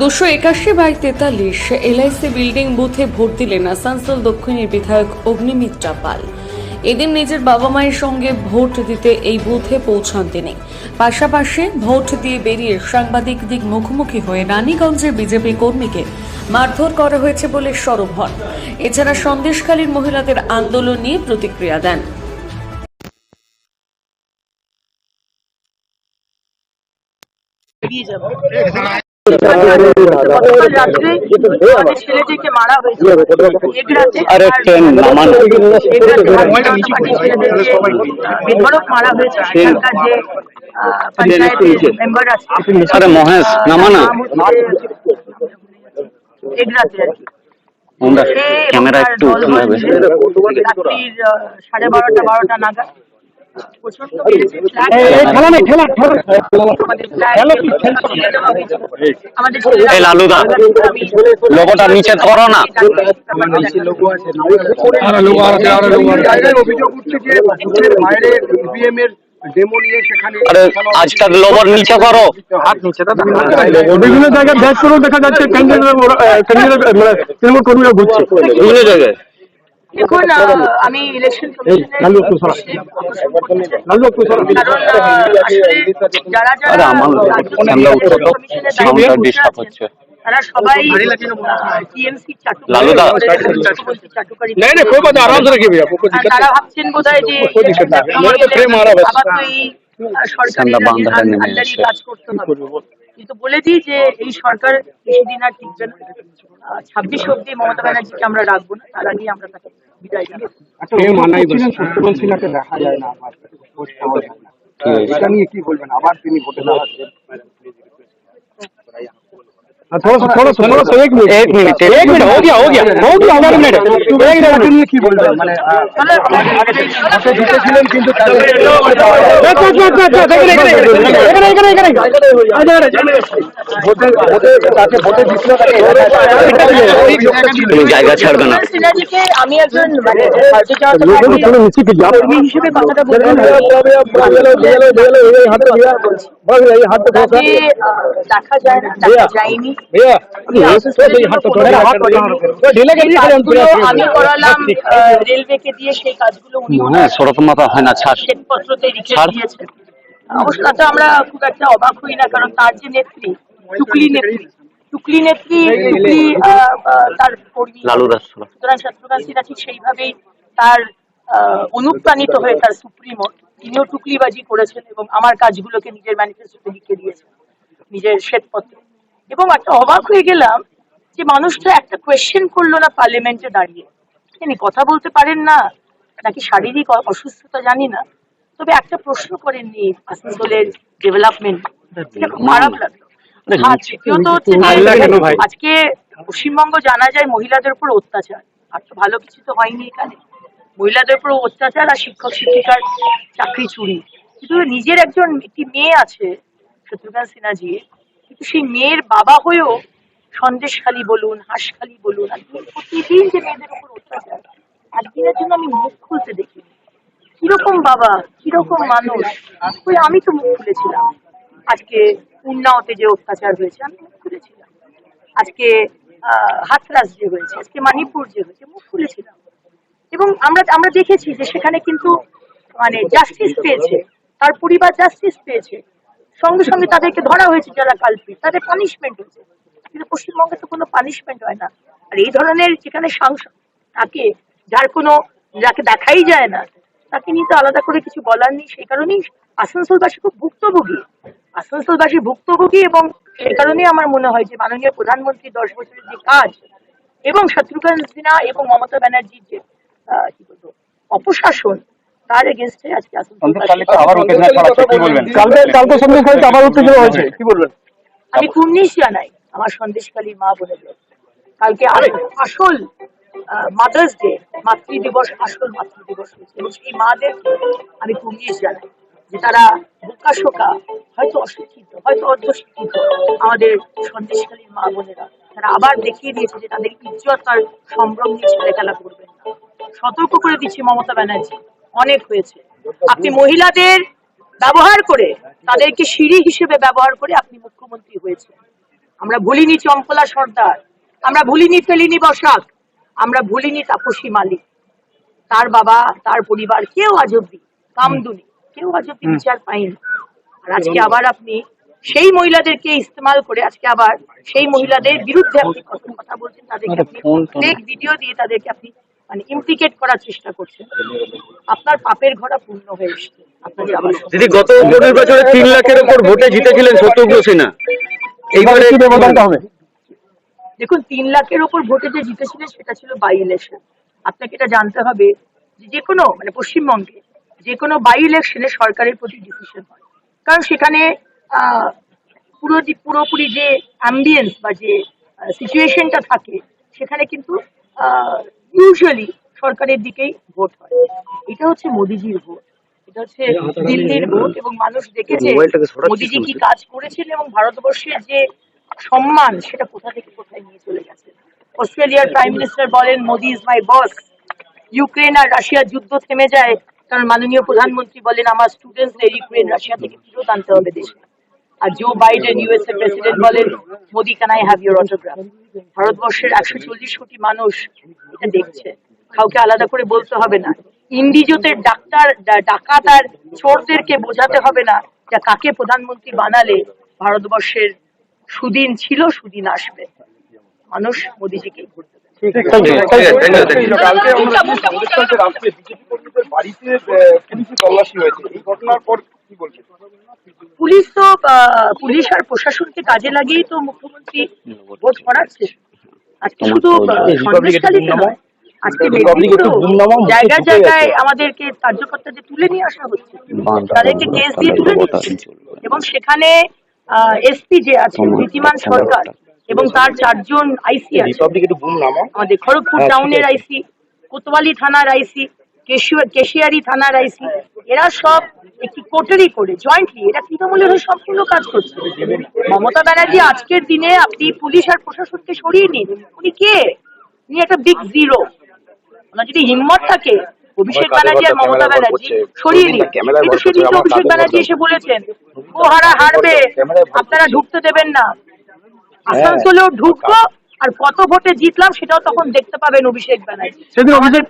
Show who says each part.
Speaker 1: দুশো একাশি বাই তেতাল্লিশ এলআইসি বিল্ডিং বুথে ভোট দিলেন আসানসোল দক্ষিণের বিধায়ক অগ্নিমিত্রা পাল। এদিন নিজের বাবা মায়ের সঙ্গে ভোট দিতে এই বুথে পৌঁছান তিনি পাশাপাশি ভোট দিয়ে বেরিয়ে সাংবাদিকদের মুখোমুখি হয়ে রানীগঞ্জের বিজেপি কর্মীকে মারধর করা হয়েছে বলে সরব হন এছাড়া সন্দেশকালীন মহিলাদের আন্দোলন নিয়ে প্রতিক্রিয়া দেন
Speaker 2: ক্যামেরা একটু
Speaker 3: সাড়ে বারোটা বারোটা নাগাদ।
Speaker 2: লালুদা, লোগোটা নিচে ধরো না। আজকাল লোবর নিচে করো
Speaker 4: বিভিন্ন জায়গায় দেখা যাচ্ছে মানে তৃণমূল কর্মীরা ঘুরছে।
Speaker 2: বিভিন্ন জায়গায়।
Speaker 3: দেখুন আমি ইলেকশন তারা সবাই টিএমসি তারা ভাবছেন কাজ কিন্তু যে এই সরকার ছাব্বিশ অব্দি মমতা ব্যানার্জিকে আমরা রাখব না তার আগেই আমরা তাকে
Speaker 4: না এটা নিয়ে কি বলবেন? আবার তিনি ভোটে দাঁড়াচ্ছেন। थोड़ा सा थोड़ा सा थोड़ा सा एक मिनट
Speaker 2: एक मिनट, एक
Speaker 4: एक मिनट हो गया हो गया हो गया हमारे मिनट एक मिनट নিয়ে কি বলবেন মানে
Speaker 3: তাহলে
Speaker 4: ভোটে জিতেছিলেন কিন্তু ভোটে ভোটে তাকে ভোটে জিতলো তাকে
Speaker 2: তুমি জায়গা ছাড়বে না
Speaker 3: সিনাজিকে আমি একজন মানে ভারতীয় জনতা পার্টির কর্মী হিসেবে কথাটা বলবো না। তাকে আহ, দেখা যায় না দেখা যায়নি কাজগুলো আমি করালাম রেলওয়েকে দিয়ে সেই কাজগুলো উনি
Speaker 2: মনে সরকম মাথা হয় না ছাড়।
Speaker 3: শ্বেতপত্রতে লিখে
Speaker 2: ছাড়।
Speaker 3: দিয়েছেন। অবশ্য তাতে আমরা খুব একটা অবাক হই না কারণ তার যে নেত্রী টুকলি নেত্রী টুকলি নেত্রী টুকলি তার কর্মী
Speaker 2: লালু রাস্তা
Speaker 3: সুতরাং ঠিক সেইভাবেই তার অনুপ্রাণিত হয়ে তার সুপ্রিমো তিনিও টুকলিবাজি করেছেন এবং আমার কাজগুলোকে নিজের ম্যানিফেস্টোতে লিখে দিয়েছেন নিজের শ্বেতপত্রে। এবং একটা অবাক হয়ে গেলাম যে মানুষটা একটা কোয়েশ্চেন করল না পার্লামেন্টে দাঁড়িয়ে। তিনি কথা বলতে পারেন না নাকি শারীরিক অসুস্থতা জানি না। তবে একটা প্রশ্ন করেননি আসানসোলের ডেভেলপমেন্ট খারাপ লাগল। দ্বিতীয়ত হচ্ছে যে,
Speaker 4: আল্লাহ কেন ভাই?
Speaker 3: আজকে পশ্চিমবঙ্গ জানা যায় মহিলাদের উপর অত্যাচার। আর তো ভালো কিছু তো হয়নি এখানে। মহিলাদের উপর অত্যাচার আর শিক্ষক শিক্ষিকার চাকরি চুরি। কিন্তু নিজের একজন একটি মেয়ে আছে শত্রুঘ্ন সিনহাজি সেই মেয়ের বাবা হয়েও সন্দেশখালী বলুন হাঁসখালি বলুন প্রতিদিন যে মেয়েদের উপর অত্যাচার একদিনের জন্য আমি মুখ খুলতে দেখিনি। কীরকম বাবা কীরকম মানুষ? ওই আমি তো মুখ খুলেছিলাম। আজকে উন্নাওতে যে অত্যাচার হয়েছে আমি মুখ খুলেছিলাম। আজকে আহ, হাথরাস যে হয়েছে আজকে মানিপুর যে হয়েছে মুখ খুলেছিলাম। এবং আমরা আমরা দেখেছি যে সেখানে কিন্তু মানে জাস্টিস পেয়েছে তার পরিবার জাস্টিস পেয়েছে। সঙ্গে সঙ্গে তাদেরকে ধরা হয়েছে যারা কালপিট তাদের পানিশমেন্ট হয়েছে। কিন্তু পশ্চিমবঙ্গে তো কোনো পানিশমেন্ট হয় না। আর এই ধরনের যেখানে সাংসদ থাকে যার কোনো যাকে দেখাই যায় না, তাকে নিয়ে তো আলাদা করে কিছু বলার নেই। সেই কারণেই আসানসোলবাসী খুব ভুক্তভোগী। আসানসোলবাসী ভুক্তভোগী এবং সেই কারণেই আমার মনে হয় যে মাননীয় প্রধানমন্ত্রী দশ বছরের যে কাজ এবং শত্রুঘ্ন সিনহা এবং মমতা ব্যানার্জির যে কি বলব, অপশাসন তার এগেনস্টে আজকে আসানসোলবাসী
Speaker 4: আবার উত্তেজনা ছড়াচ্ছে কি বলবেন? কালকে কালকে সন্ধ্যে আবার উত্তেজনা হয়েছে। কি বলবেন?
Speaker 3: আমি কুর্নিশ জানাই আমার সন্দেশকালী মা বোনেদের কালকে আসল মাদার্স ডে মাতৃ দিবস আসল মাতৃ দিবস হয়েছে। এবং সেই মাদের আমি কুর্নিশ জানাই যে তারা বোকা শোকা হয়তো অশিক্ষিত হয়তো অর্ধশিক্ষিত আমাদের সন্দেশকালীর মা বোনেরা। তারা আবার দেখিয়ে দিয়েছে যে তাদের ইজ্জত আর সম্ভ্রম নিয়ে ছেলে খেলা করবেন না। সতর্ক করে দিচ্ছি মমতা ব্যানার্জি। অনেক হয়েছে। আপনি মহিলাদের ব্যবহার করে তাদেরকে সিঁড়ি হিসেবে ব্যবহার করে আপনি মুখ্যমন্ত্রী হয়েছে আমরা ভুলিনি চম্পলা সর্দার আমরা ভুলিনি ফেলিনি বসাক আমরা ভুলিনি তাপসী মালিক। তার বাবা তার পরিবার কেউ আজ অব্দি কামদুনি কেউ আজ অব্দি বিচার পায়নি। আর আজকে আবার আপনি সেই মহিলাদেরকে ইস্তেমাল করে আজকে আবার সেই মহিলাদের বিরুদ্ধে আপনি কথা বলছেন তাদেরকে আপনি ভিডিও দিয়ে তাদেরকে আপনি মানে ইমপ্লিকেট করার চেষ্টা করছেন। আপনার পাপের ঘোড়া পূর্ণ হয়ে এসছে।
Speaker 2: দিদি গত উপনির্বাচনে তিন লাখের উপর ভোটে জিতেছিলেন শত্রুঘ্ন সিনহা এইবারে
Speaker 4: কি ব্যবধানটা হবে?
Speaker 3: দেখুন তিন লাখের ওপর ভোটে যে জিতেছিলেন সেটা ছিল বাই ইলেকশন আপনাকে এটা জানতে হবে যে যে কোনো মানে পশ্চিমবঙ্গে যে কোনো বাই ইলেকশনে সরকারের প্রতি ডিসিশন হয়। কারণ সেখানে আহ, পুরো যে- পুরোপুরি যে অ্যাম্বিয়েন্স বা যে সিচুয়েশনটা থাকে সেখানে কিন্তু ইউজুয়ালি সরকারের দিকেই ভোট হয়। এটা হচ্ছে মোদিজির ভোট এটা হচ্ছে দিল্লির ভোট এবং মানুষ দেখেছে মোদিজি কি কাজ করেছেন এবং ভারতবর্ষের যে সম্মান সেটা কোথা থেকে কোথায় নিয়ে চলে গেছে? অস্ট্রেলিয়ার প্রাইম মিনিস্টার বলেন। Modi is my boss Ukraine আর রাশিয়ার যুদ্ধ থেমে যায়। কারণ মাননীয় প্রধানমন্ত্রী বলেন আমার স্টুডেন্টসদের ইউক্রেন রাশিয়া থেকে ফেরত আনতে হবে দেশে। আর জো বাইডেন ইউএস এর প্রেসিডেন্ট বলেন Modi can I have your autograph ভারতবর্ষের একশো চল্লিশ কোটি মানুষ এটা দেখছে। কাউকে আলাদা করে বলতে হবে না। ইন্ডিজোতের ডাক্তার ডাকাত আর চোরদেরকে বোঝাতে হবে না যে কাকে প্রধানমন্ত্রী বানালে ভারতবর্ষের সুদিন ছিল সুদিন আসবে। মানুষ মোদিজিকেই ভোট দেবে।
Speaker 4: বাড়িতে পুলিশি তল্লাশি হয়েছে। এই ঘটনার পর কি বলছেন
Speaker 3: পুলিশ তো পুলিশ আর প্রশাসনকে কাজে লাগিয়েই তো মুখ্যমন্ত্রী ভোট করাচ্ছে। আজকে শুধু আহ, নয়। আজকে জায়গায় জায়গায় আমাদেরকে কার্যকর্তাদের তুলে নিয়ে আসা হচ্ছে। তাদেরকে কেস দিয়ে তুলে নিচ্ছে। এবং সেখানে এসপি যে আছে নীতিমান সরকার এবং তার চারজন আইসি আছে। আমাদের খড়গপুর টাউনের আইসি কোতোয়ালি থানার আইসি কেশিয়ারি থানার আইসি এরা সব একটি কোটারি করে জয়েন্টলি এরা তৃণমূলের হয়ে সম্পূর্ণ কাজ করছে। মমতা ব্যানার্জি আজকের দিনে আপনি পুলিশ আর প্রশাসনকে সরিয়ে নিন উনি কে? উনি একটা বিগ জিরো ওনার যদি হিম্মত থাকে অভিষেক ব্যানার্জি আর মমতা ব্যানার্জি সরিয়ে নিন। কিন্তু সেদিন তো অভিষেক ব্যানার্জি এসে বলেছেন ও হারা হারবে আপনারা ঢুকতে দেবেন না। আসানসোলেও ঢুকবো আর কত ভোটে জিতলাম সেটাও তখন দেখতে পাবেন অভিষেক ব্যানার্জি।
Speaker 4: সেদিন অভিষেক